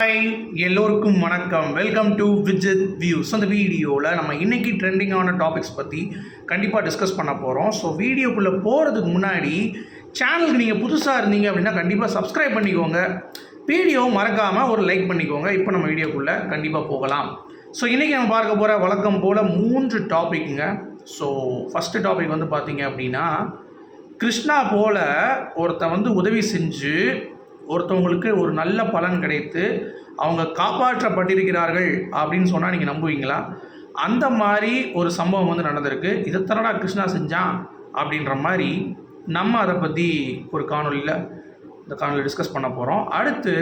Hi எல்லோருக்கும் வணக்கம். Welcome to Vijith views அந்த வீடியோவில் நம்ம இன்னைக்கு ட்ரெண்டிங்கான டாபிக்ஸ் பற்றி கண்டிப்பாக டிஸ்கஸ் பண்ண போகிறோம் ஸோ வீடியோக்குள்ளே போகிறதுக்கு முன்னாடி சேனலுக்கு நீங்கள் புதுசாக இருந்தீங்க அப்படின்னா கண்டிப்பாக சப்ஸ்கிரைப் பண்ணிக்கோங்க. வீடியோ மறக்காமல் ஒரு லைக் பண்ணிக்கோங்க. இப்போ நம்ம வீடியோக்குள்ளே கண்டிப்பாக போகலாம். ஸோ இன்றைக்கி நம்ம பார்க்க போகிற வழக்கம் போல் மூன்று டாபிக்ங்க ஸோ ஃபஸ்ட்டு டாபிக் வந்து பார்த்தீங்க அப்படின்னா கிருஷ்ணா போல் ஒருத்தன் வந்து உதவி செஞ்சு ஒருத்தவங்களுக்கு ஒரு நல்ல பலன் கிடைத்து அவங்க காப்பாற்றப்பட்டிருக்கிறார்கள் அப்படின்னு சொன்னால் நீங்கள் நம்புவீங்களா? அந்த மாதிரி ஒரு சம்பவம் வந்து நடந்திருக்கு. இதை தரடா கிருஷ்ணா செஞ்சான் அப்படின்ற மாதிரி நம்ம அதை பற்றி ஒரு காணொலியில் இந்த காணொலி டிஸ்கஸ் பண்ண போகிறோம் அடுத்து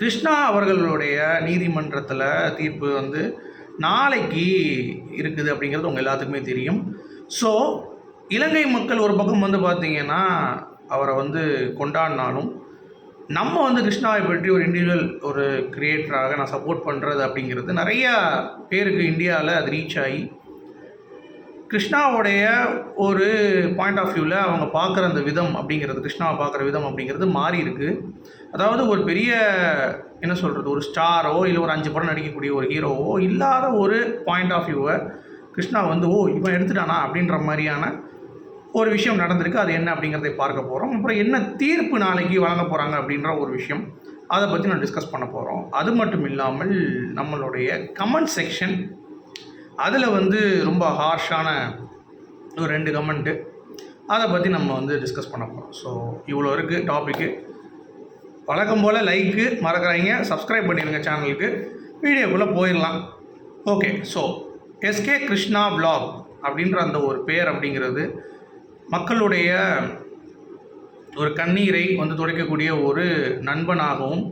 கிருஷ்ணா அவர்களுடைய நீதிமன்றத்தில் தீர்ப்பு வந்து நாளைக்கு இருக்குது அப்படிங்கிறது உங்கள் எல்லாத்துக்குமே தெரியும். ஸோ இலங்கை மக்கள் ஒரு பக்கம் வந்து பார்த்தீங்கன்னா அவரை வந்து கொண்டாடினாலும் நம்ம வந்து கிருஷ்ணாவை பற்றி ஒரு இண்டிவிஜுவல் ஒரு கிரியேட்டராக நான் சப்போர்ட் பண்ணுறது அப்படிங்கிறது நிறையா பேருக்கு இந்தியாவில் அது ரீச் ஆகி கிருஷ்ணாவுடைய ஒரு பாயிண்ட் ஆஃப் வியூவில் அவங்க பார்க்குற அந்த விதம் அப்படிங்கிறது கிருஷ்ணாவை பார்க்குற விதம் அப்படிங்கிறது மாறி இருக்கு. அதாவது ஒரு பெரிய என்ன சொல்கிறது ஒரு ஸ்டாரோ இல்லை ஒரு அஞ்சு படம் நடிக்கக்கூடிய ஒரு ஹீரோவோ இல்லாத ஒரு பாயிண்ட் ஆஃப் வியூவை கிருஷ்ணா வந்து ஓ இவன் எடுத்துட்டானா? அப்படின்ற மாதிரியான ஒரு விஷயம் நடந்திருக்கு அது என்ன அப்படிங்கிறதை பார்க்க போகிறோம் அப்புறம் என்ன தீர்ப்பு நாளைக்கு வழங்க போகிறாங்க அப்படின்ற ஒரு விஷயம் அதை பற்றி நான் டிஸ்கஸ் பண்ண போகிறோம் அது மட்டும் இல்லாமல் நம்மளுடைய கமெண்ட் செக்ஷன் அதில் வந்து ரொம்ப ஹார்ஷான ஒரு ரெண்டு கமெண்ட்டு அதை பற்றி நம்ம வந்து டிஸ்கஸ் பண்ண போகிறோம் ஸோ இவ்வளோ இருக்குது டாப்பிக்கு வழக்கம் போல் லைக்கு மறக்கிறாங்க சப்ஸ்கிரைப் பண்ணிடுங்க சேனலுக்கு வீடியோக்குள்ளே போயிடலாம். Okay so SK Krishna blog அப்படின்ற அந்த ஒரு பேர் அப்படிங்கிறது மக்களுடைய ஒரு கண்ணீரை வந்து துடைக்கக்கூடிய ஒரு நண்பனாகவும்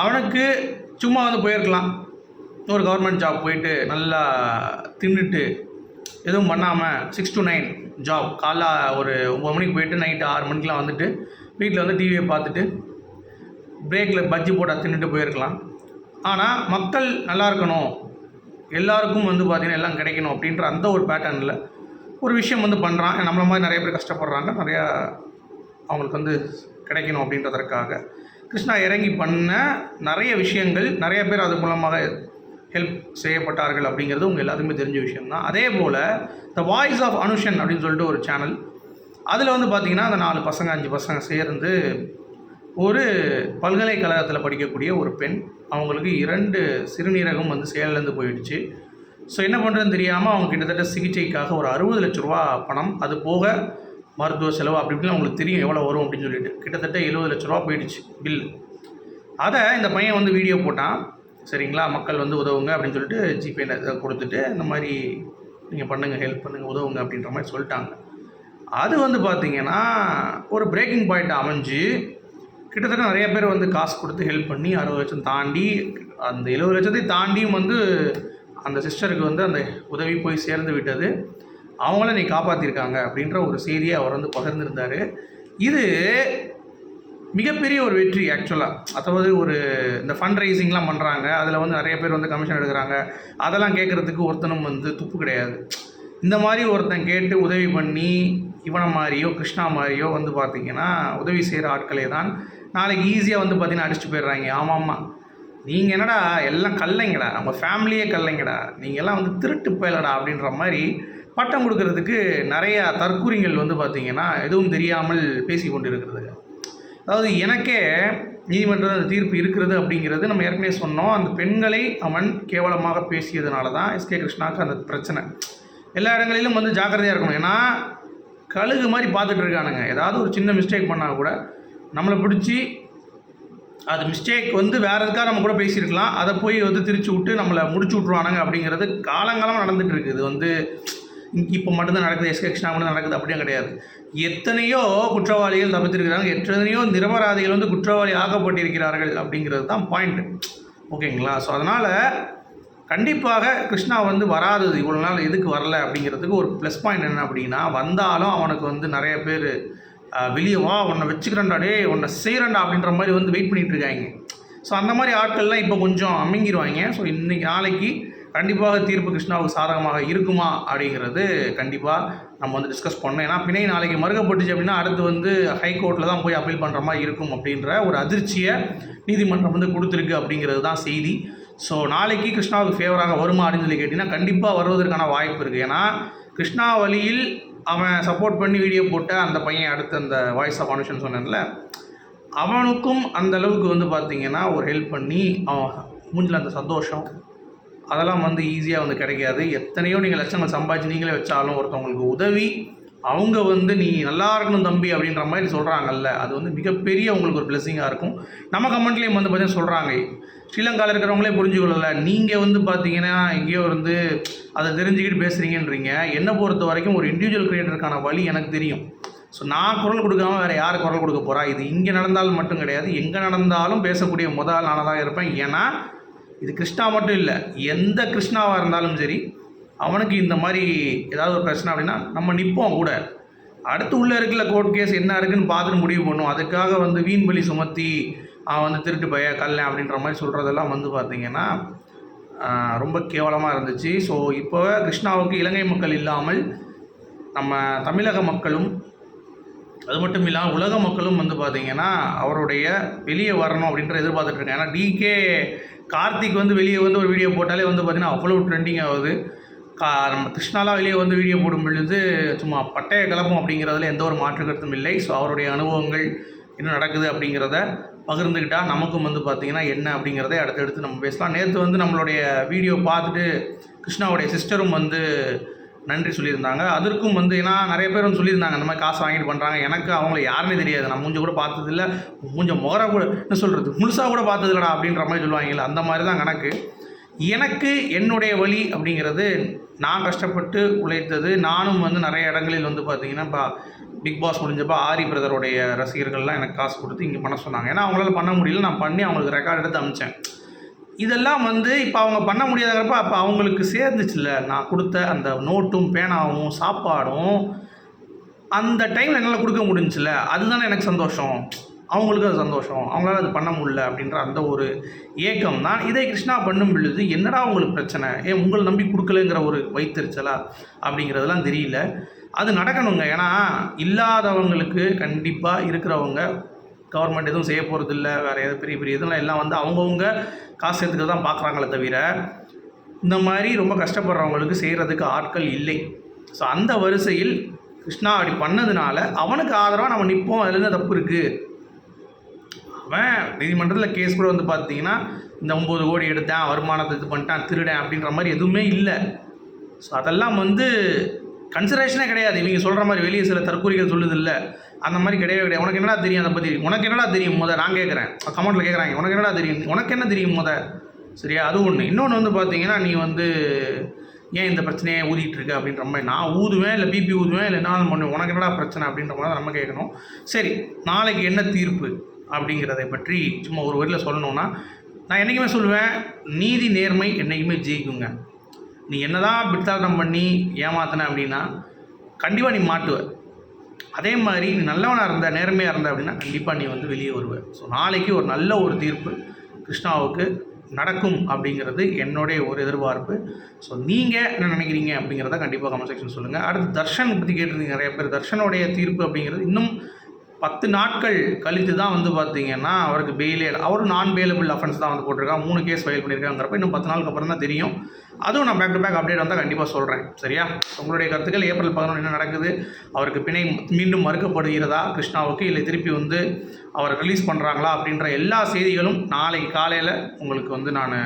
அவனுக்கு சும்மா வந்து போயிருக்கலாம். ஒரு கவர்மெண்ட் ஜாப் போயிட்டு நல்லா தின்னுட்டு எதுவும் பண்ணாமல் சிக்ஸ் டு நைன் ஜாப் காலைல ஒரு ஒம்பது மணிக்கு போயிட்டு நைட்டு ஆறு மணிக்கெலாம் வந்துட்டு வீட்டில் வந்து டிவியை பார்த்துட்டு பிரேக்கில் பஜ்ஜி போட்டால் தின்னுட்டு போயிருக்கலாம். ஆனால் மக்கள் நல்லா இருக்கணும். எல்லாருக்கும் வந்து பார்த்திங்கன்னா எல்லாம் கிடைக்கணும் அப்படின்ற அந்த ஒரு பேட்டர்னில் ஒரு விஷயம் வந்து பண்ணுறான் நம்மள மாதிரி நிறைய பேர் கஷ்டப்படுறாங்க. நிறையா அவங்களுக்கு வந்து கிடைக்கணும் அப்படின்றதற்காக. கிருஷ்ணா இறங்கி பண்ண நிறைய விஷயங்கள் நிறைய பேர் அது மூலமாக ஹெல்ப் செய்யப்பட்டார்கள் அப்படிங்கிறது உங்கள் எல்லாத்துக்குமே தெரிஞ்ச விஷயம்தான். அதே போல் த வாய்ஸ் ஆஃப் அனுஷன் அப்படின்னு சொல்லிட்டு ஒரு சேனல் அதில் வந்து பார்த்திங்கன்னா அந்த நாலு பசங்க அஞ்சு பசங்க சேர்ந்து ஒரு பல்கலைக்கழகத்தில் படிக்கக்கூடிய ஒரு பெண் அவங்களுக்கு இரண்டு சிறுநீரகம் வந்து செயலிழந்து போயிடுச்சு. ஸோ என்ன பண்ணுறதுன்னு தெரியாமல் அவங்க கிட்டத்தட்ட சிகிச்சைக்காக ஒரு அறுபது லட்ச ரூபா பணம். அது போக மருத்துவ செலவு அப்படி இப்படின்னு அவங்களுக்கு தெரியும் எவ்வளோ வரும் அப்படின்னு சொல்லிட்டு. கிட்டத்தட்ட எழுபது லட்ச ரூபா போயிடுச்சு பில்லு அதை இந்த பையன் வந்து வீடியோ போட்டான். சரிங்களா? மக்கள் வந்து உதவுங்க அப்படின்னு சொல்லிட்டு ஜிபேல இதை கொடுத்துட்டு இந்த மாதிரி நீங்கள் பண்ணுங்கள் ஹெல்ப் பண்ணுங்கள் உதவுங்க அப்படின்ற மாதிரி சொல்லிட்டாங்க. அது வந்து பார்த்தீங்கன்னா ஒரு பிரேக்கிங் பாயிண்ட் அமைஞ்சு கிட்டத்தட்ட நிறைய பேர் வந்து காசு கொடுத்து ஹெல்ப் பண்ணி அறுபது லட்சம் தாண்டி அந்த எழுபது லட்சத்தை தாண்டியும் வந்து அந்த சிஸ்டருக்கு வந்து அந்த உதவி போய் சேர்ந்து விட்டது. அவங்கள நீ காப்பாற்றிருக்காங்க அப்படின்ற ஒரு செய்தியை அவர் வந்து பகிர்ந்திருந்தார். இது மிகப்பெரிய ஒரு வெற்றி ஆக்சுவலாக அதாவது ஒரு இந்த ஃபண்ட் ரைசிங்லாம் பண்ணுறாங்க அதில் வந்து நிறைய பேர் வந்து கமிஷன் எடுக்கிறாங்க. அதெல்லாம் கேட்குறதுக்கு ஒருத்தனும் வந்து துப்பு கிடையாது. இந்த மாதிரி ஒருத்தன் கேட்டு உதவி பண்ணி இவனை மாதிரியோ கிருஷ்ணா மாதிரியோ வந்து பார்த்திங்கன்னா உதவி செய்கிற ஆட்களே தான். நாளைக்கு ஈஸியாக வந்து பார்த்திங்கன்னா அடிச்சுட்டு போயிடுறாங்க. ஆமாம் ஆமாம் நீங்கள் என்னடா எல்லாம் கல்லைங்கடா நம்ம ஃபேமிலியே கல்லைங்கடா நீங்கள் எல்லாம் வந்து திருட்டு போயலடா அப்படின்ற மாதிரி பட்டம் கொடுக்கறதுக்கு நிறையா தற்கூறிகள் வந்து பார்த்திங்கன்னா எதுவும் தெரியாமல் பேசி கொண்டு இருக்கிறது அதாவது எனக்கே நீதிமன்ற அந்த தீர்ப்பு இருக்கிறது அப்படிங்கிறது நம்ம ஏற்கனவே சொன்னோம். அந்த பெண்களை அவன் கேவலமாக பேசியதுனால தான் எஸ்கே கிருஷ்ணாவுக்கு அந்த பிரச்சனை. எல்லா இடங்களிலும் வந்து ஜாக்கிரதையாக இருக்கணும். ஏன்னா கழுகு மாதிரி பார்த்துட்டு இருக்கானுங்க. ஏதாவது ஒரு சின்ன மிஸ்டேக் பண்ணால் கூட நம்மளை பிடிச்சி அது மிஸ்டேக் வந்து வேறு எதுக்காக நம்ம கூட பேசியிருக்கலாம். அதை போய் வந்து திரிச்சு விட்டு நம்மளை முடிச்சு விட்ருவானுங்க அப்படிங்கிறது காலங்காலமாக நடந்துட்டு இருக்குது. இது வந்து இப்போ மட்டும்தான் நடக்குது. எஸ்கெக்ஷனாக மட்டும் நடக்குது. அப்படியும் கிடையாது. எத்தனையோ குற்றவாளிகள் தப்பித்திருக்கிறாங்க எத்தனையோ நிரபராதிகள் வந்து குற்றவாளி ஆக்கப்பட்டிருக்கிறார்கள் அப்படிங்கிறது தான் பாயிண்ட் ஓகேங்களா ஸோ அதனால் கண்டிப்பாக கிருஷ்ணா வந்து வராதது. இவ்வளோ நாள் எதுக்கு வரல அப்படிங்கிறதுக்கு ஒரு ப்ளஸ் பாயிண்ட் என்ன அப்படின்னா வந்தாலும் அவனுக்கு வந்து நிறைய பேர் வெளியே வா உன்னை வச்சுக்கிறேன்டா டே உன்னை செய்கிறேன்டா அப்படின்ற மாதிரி வந்து வெயிட் பண்ணிகிட்டு இருக்காங்க. ஸோ அந்த மாதிரி ஆட்கள்லாம் இப்போ கொஞ்சம் அமைங்கிடுவாங்க ஸோ இன்றைக்கி நாளைக்கு கண்டிப்பாக தீர்ப்பு கிருஷ்ணாவுக்கு சாதகமாக இருக்குமா அப்படிங்கிறது கண்டிப்பாக நம்ம வந்து டிஸ்கஸ் பண்ணோம் ஏன்னா பிணை நாளைக்கு மறுக்கப்பட்டுச்சு அப்படின்னா அடுத்து வந்து ஹைகோர்ட்டில் தான் போய் அப்பீல் பண்ணுற மாதிரி இருக்கும் அப்படின்ற ஒரு அதிர்ச்சியை நீதிமன்றம் வந்து கொடுத்துருக்கு அப்படிங்கிறது தான் செய்தி. ஸோ நாளைக்கு கிருஷ்ணாவுக்கு ஃபேவராக வருமா அப்படின்னு சொல்லி கேட்டிங்கன்னா கண்டிப்பாக வருவதற்கான வாய்ப்பு இருக்குது ஏன்னா கிருஷ்ணாவளியில் அவன் சப்போர்ட் பண்ணி வீடியோ போட்ட அந்த பையன் அடுத்து அந்த வாய்ஸ் ஆஃப் ஆனுஷன் சொன்னேன்ல அவனுக்கும் அந்த அளவுக்கு வந்து பார்த்திங்கன்னா ஒரு ஹெல்ப் பண்ணி அவன் மூஞ்சில் அந்த சந்தோஷம் அதெல்லாம் வந்து ஈஸியாக வந்து கிடைக்காது. எத்தனையோ நீங்கள் லட்சங்கள் சம்பாதிச்சு நீங்களே வச்சாலும் ஒருத்தவங்களுக்கு உதவி அவங்க வந்து நீ நல்லா இருக்கணும் தம்பி அப்படின்ற மாதிரி சொல்கிறாங்கல்ல அது வந்து மிகப்பெரிய உங்களுக்கு ஒரு பிளெஸிங்காக இருக்கும். நம்ம கமெண்ட்லேயும் வந்து பார்த்தீங்கன்னா சொல்கிறாங்க ஸ்ரீலங்காவில் இருக்கிறவங்களே புரிஞ்சுக்கொள்ளல. நீங்கள் வந்து பார்த்தீங்கன்னா எங்கேயோ வந்து அதை தெரிஞ்சுக்கிட்டு பேசுகிறீங்கன்றீங்க என்னை பொறுத்த வரைக்கும் ஒரு இண்டிவிஜுவல் கிரியேட்டருக்கான வழி எனக்கு தெரியும். ஸோ நான் குரல் கொடுக்காம வேறு யார் குரல் கொடுக்க போகிறா இது இங்கே நடந்தாலும் மட்டும் கிடையாது. எங்கே நடந்தாலும் பேசக்கூடிய முதல் நானாக தான் இருப்பேன். ஏன்னா இது கிருஷ்ணா மட்டும் இல்லை. எந்த கிருஷ்ணாவாக இருந்தாலும் சரி அவனுக்கு இந்த மாதிரி ஏதாவது ஒரு பிரச்சனை அப்படின்னா நம்ம நிற்போம் கூட. அடுத்து உள்ளே இருக்கிற கோர்ட் கேஸ் என்ன இருக்குன்னு பார்த்துட்டு முடிவு பண்ணும் அதுக்காக வந்து வீண் பலி சுமத்தி அவன் வந்து திருட்டு பய கல்லேன் அப்படின்ற மாதிரி சொல்கிறதெல்லாம் வந்து பார்த்திங்கன்னா ரொம்ப கேவலமாக இருந்துச்சு. ஸோ இப்போ கிருஷ்ணாவுக்கு இலங்கை மக்கள் இல்லாமல் நம்ம தமிழக மக்களும் அது மட்டும் இல்லாமல் உலக மக்களும் வந்து பார்த்திங்கன்னா அவருடைய வெளியே வரணும் அப்படின்ற எதிர்பார்த்துட்ருக்காங்க ஏன்னா டிகே கார்த்திக் வந்து வெளியே வந்து ஒரு வீடியோ போட்டாலே வந்து பார்த்தீங்கன்னா அவ்வளோ ட்ரெண்டிங் ஆகுது. கா நம்ம கிருஷ்ணாலா வெளியே வந்து வீடியோ போடும் பொழுது சும்மா பட்டைய கிளப்பும் அப்படிங்கிறதுல எந்த ஒரு மாற்று கருத்தும் இல்லை. ஸோ அவருடைய அனுபவங்கள் என்ன நடக்குது அப்படிங்கிறத பகிர்ந்துக்கிட்டால் நமக்கும் வந்து பார்த்திங்கன்னா என்ன அப்படிங்கிறத அடுத்தடுத்து நம்ம பேசலாம். நேற்று வந்து நம்மளுடைய வீடியோ பார்த்துட்டு கிருஷ்ணாவுடைய சிஸ்டரும் வந்து நன்றி சொல்லியிருந்தாங்க. அதற்கும் வந்து ஏன்னா நிறைய பேர் வந்து சொல்லியிருந்தாங்க இந்த மாதிரி காசு வாங்கிட்டு பண்ணுறாங்க எனக்கு அவங்கள யாருமே தெரியாது. நான் மூஞ்ச கூட பார்த்ததில்ல. மூஞ்ச முகர கூட என்ன சொல்கிறது முழுசாக கூட பார்த்ததில்லடா அப்படின்ற மாதிரி சொல்லுவாங்கல்ல. அந்த மாதிரி தான் கணக்கு. எனக்கு என்னுடைய வழி அப்படிங்கிறது நான் கஷ்டப்பட்டு உழைத்தது. நானும் வந்து நிறைய இடங்களில் வந்து பார்த்தீங்கன்னா இப்போ பிக் பாஸ் முடிஞ்சப்போ ஆரி பிரதருடைய ரசிகர்கள்லாம் எனக்கு காசு கொடுத்து இங்கே பண்ண சொன்னாங்க. ஏன்னா அவங்களால பண்ண முடியல. நான் பண்ணி அவங்களுக்கு ரெக்கார்ட் எடுத்து அமிச்சேன். இதெல்லாம் வந்து இப்போ அவங்க பண்ண முடியாதப்ப அப்போ அவங்களுக்கு சேர்ந்துச்சுல்ல. நான் கொடுத்த அந்த நோட்டும் பேனாவும் சாப்பாடும் அந்த டைமில் என்னால் கொடுக்க முடிஞ்சுல அதுதானே எனக்கு சந்தோஷம். அவங்களுக்கு அது சந்தோஷம். அவங்களால அது பண்ண முடியல அப்படின்ற அந்த ஒரு ஏக்கம் தான். இதை கிருஷ்ணா பண்ணும் பொழுது என்னடா உங்களுக்கு பிரச்சனை? ஏன் உங்களை நம்பி கொடுக்கலங்கிற ஒரு வைத்தறிச்சலா அப்படிங்கிறதெல்லாம் தெரியல. அது நடக்கணுங்க. ஏன்னா இல்லாதவங்களுக்கு கண்டிப்பாக இருக்கிறவங்க கவர்மெண்ட் எதுவும் செய்ய போகிறது இல்லை வேறு எதுவும் பெரிய பெரிய இதெல்லாம் எல்லாம் வந்து அவங்கவுங்க காசு சேர்த்துக்க தான் பார்க்குறாங்களே தவிர இந்த மாதிரி ரொம்ப கஷ்டப்படுறவங்களுக்கு செய்கிறதுக்கு ஆட்கள் இல்லை. ஸோ அந்த வரிசையில் கிருஷ்ணா அப்படி பண்ணதுனால அவனுக்கு ஆதரவாக நம்ம நிற்போம் அதுலேருந்து தப்பு இருக்குது அவன் நீதிமன்றத்தில் கேஸ் கூட வந்து பார்த்தீங்கன்னா இந்த ஒம்பது கோடி எடுத்தேன் வருமானத்தை இது பண்ணிட்டான் திருடேன் அப்படின்ற மாதிரி எதுவுமே இல்லை. ஸோ அதெல்லாம் வந்து கன்சிடரேஷனே கிடையாது. இவங்க சொல்கிற மாதிரி வெளியே சில தற்கூறிகள் சொல்லுது இல்லை. அந்த மாதிரி கிடையவே கிடையாது. உனக்கு என்னடா தெரியும் அதை பற்றி உனக்கு என்னடா தெரியும் முத? நான் கேட்குறேன் கமெண்ட்டில் கேட்குறாங்க உனக்கு என்னடா தெரியும்? உனக்கு என்ன தெரியும் முத? சரியா? அது ஒன்று இன்னொன்று வந்து பார்த்தீங்கன்னா நீ வந்து ஏன் இந்த பிரச்சனையை ஊதிட்டு இருக்க அப்படின்ற மாதிரி? நான் ஊதுவேன் இல்லை பிபி ஊதுவேன் இல்லை என்ன பண்ணுவேன். உனக்கு என்னடா பிரச்சனை அப்படின்ற மாதிரி நம்ம கேட்கணும் சரி நாளைக்கு என்ன தீர்ப்பு? அப்படிங்கிறதை பற்றி சும்மா ஒரு வரியில் சொல்லணும்னா நான் என்றைக்குமே சொல்லுவேன் நீதி நேர்மை என்றைக்குமே ஜெயிக்குங்க. நீ என்ன தான் பித்தாட்டம் பண்ணி ஏமாத்தின அப்படின்னா கண்டிப்பாக நீ மாட்டுவ. அதே மாதிரி நீ நல்லவனாக இருந்த நேர்மையாக இருந்த அப்படின்னா கண்டிப்பாக நீ வந்து வெளியே வருவ. ஸோ நாளைக்கு ஒரு நல்ல ஒரு தீர்ப்பு கிருஷ்ணாவுக்கு நடக்கும் அப்படிங்கிறது என்னுடைய ஒரு எதிர்பார்ப்பு. ஸோ நீங்கள் என்ன நினைக்கிறீங்க அப்படிங்கிறத கண்டிப்பாக கமெண்ட் செக்ஷன் சொல்லுங்கள் அடுத்து தர்ஷன் பற்றி கேட்டிருந்தீங்க நிறைய பேர். தர்ஷனுடைய தீர்ப்பு அப்படிங்கிறது இன்னும் பத்து நாட்கள் கழித்து தான் வந்து பார்த்தீங்கன்னா அவருக்கு பெயிலே அவரும் நான் பெயிலபிள் அஃபென்ஸ் தான் வந்து போட்டிருக்காங்க மூணு கேஸ் ஃபைல் பண்ணியிருக்காங்கிறப்ப இன்னும் பத்து நாளுக்கு அப்புறம் தான் தெரியும். அதுவும் நான் பேக் டு பேக் அப்டேட் வந்தால் கண்டிப்பாக சொல்கிறேன் சரியா? உங்களுடைய கருத்துக்கள் ஏப்ரல் பதினொன்று என்ன நடக்குது? அவருக்கு பிணை மீண்டும் மறுக்கப்படுகிறதா? கிருஷ்ணாவுக்கு இல்லை திருப்பி வந்து அவர் ரிலீஸ் பண்ணுறாங்களா அப்படின்ற எல்லா செய்திகளும் நாளைக்கு காலையில் உங்களுக்கு வந்து நான்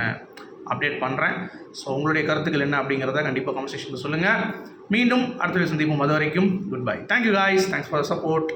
அப்டேட் பண்ணுறேன் ஸோ உங்களுடைய கருத்துக்கள் என்ன அப்படிங்கிறத கண்டிப்பாக கான்வர்சேஷனில் சொல்லுங்கள் மீண்டும் அடுத்த சந்திப்போம். அது வரைக்கும் good bye thank you guys thanks for support